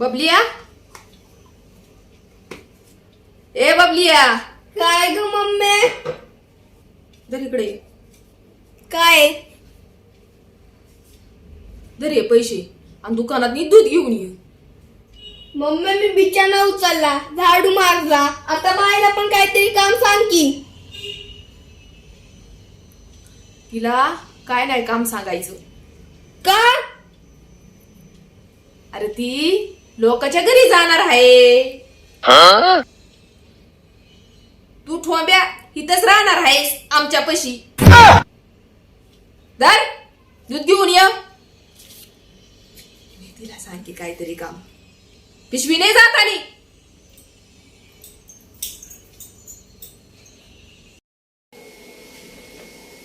बबलिया? ए बबलिया काय ग मम्मी? जर इकडे. काय? जर ये पैसे आणि दुकानात नी दूध घेऊन ये. मम्मी मी बिचाना उचलला झाडू मारला. आता बायला पण काहीतरी काम सांग की. तिला काय नाही काम सांगायचं. का? अरे ती लोकांच्या घरी जाणार आहे. तू ठोंब्या इथंच राहणार आहेस आमच्या पशी. दर दूध घेऊन ये. तिला सांग की काहीतरी काम. पिशवी नाही जात आणि.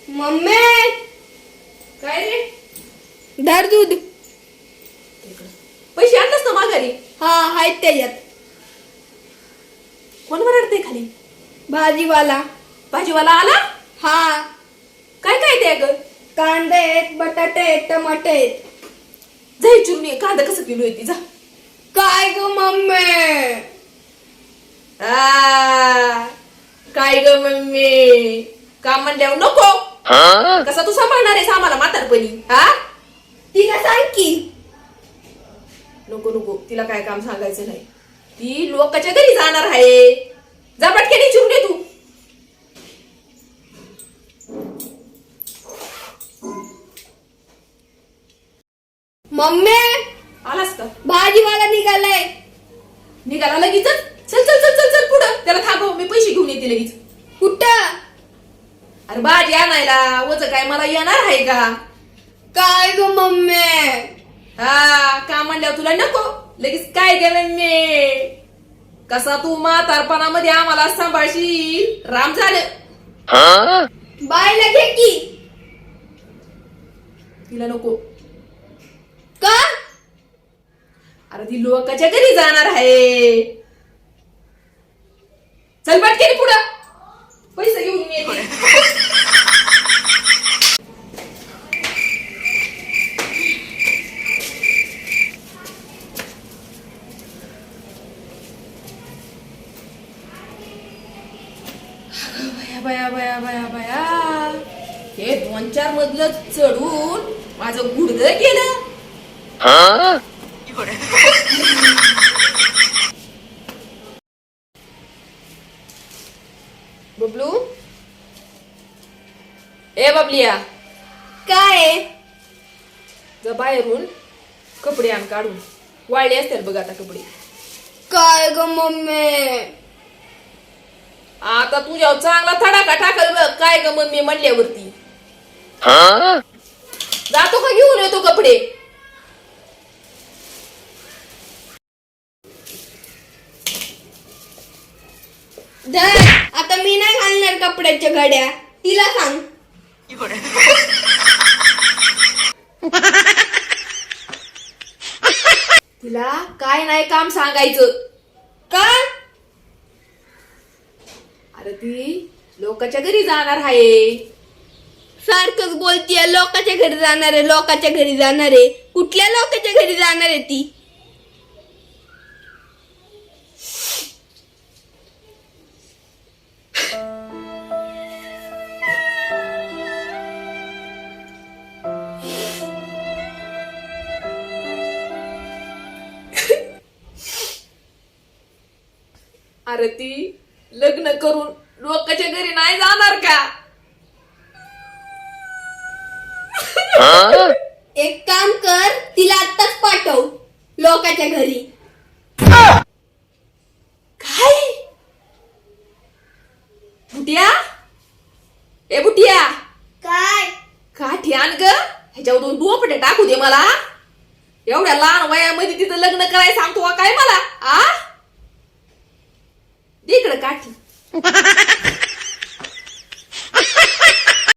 मम्मी. काय रे? धर दूध. पैसे आणलंस ना माघारी? हा आहेत त्याच्यात कोण वरडते खाली? भाजीवाला. भाजीवाला आला? हा. काय काय ते ग कांदे आहेत बटाटे आहेत टमाटे आहेत. जाई चुरून ये. कांदा कसं किलो येते जा. काय ग मम्मी? आ, काय ग मम्मी? काम म्हणल्यावर नको. कसा तू सांभाळणार आहेस आम्हाला म्हातारपणी? हा तिला सांग की. नको नको. तिला काय काम सांगायचं नाही. ती लोकांच्या घरी जाणार आहे. जा पटकेने चिरून तू. मम्मी! आलास का? भाजीवाला निघालाय. निघाला लगेच? चल चल चल चल चल पुढं. त्याला थांबव मी पैसे घेऊन येते लगेच. कुठं? अरे भाजी आणायला. वच काय मला येणार आहे का? काय ग मम्मी? हा का म्हणल्यावर तुला नको? लगेच काय गे मम्मी कसा तू म्हातारपणामध्ये आम्हाला सांभाळशील? राम झालं. बायला घे की. तिला नको. का? अरे ती लोकांच्या घरी जाणार आहे. चल पटकेने पुढं. पैसे घेऊन मी बया बया बया बया बया. हे दोन चार मजलं चढून माझं गुडघं गेलं. बबलू? ए बबलिया. काय? जा बाहेरून कपडे आण काढून. वाळले असतील बघ आता कपडे. काय ग मम्मी? आता तुझ्यावर चांगला थडाका टाकल बघ. काय ग मम्मी म्हणल्यावरती? जातो का घेऊन येतो कपडे? धर आता मी नाही घालणार कपड्याच्या घड्या. तिला सांग. तिला काय नाही काम सांगायचं. का? अरे ती लोकांच्या घरी जाणार आहे. सारखंच बोलतीये लोकांच्या घरी जाणार आहे लोकांच्या घरी जाणार. आहे कुठल्या लोकांच्या घरी जाणार आहे ती? अरे ती लग्न करून लोकांच्या घरी नाही जाणार का? एक काम कर तिला आत्ताच पाठव लोकांच्या घरी. काय? बुटिया? ए बुटिया! काय? काठी आण ग. ह्याच्यावर दोन दुपटे टाकू दे मला. एवढ्या लहान वयामध्ये तिथं लग्न करायला सांगतो काय मला? आ? दे इकडं काठी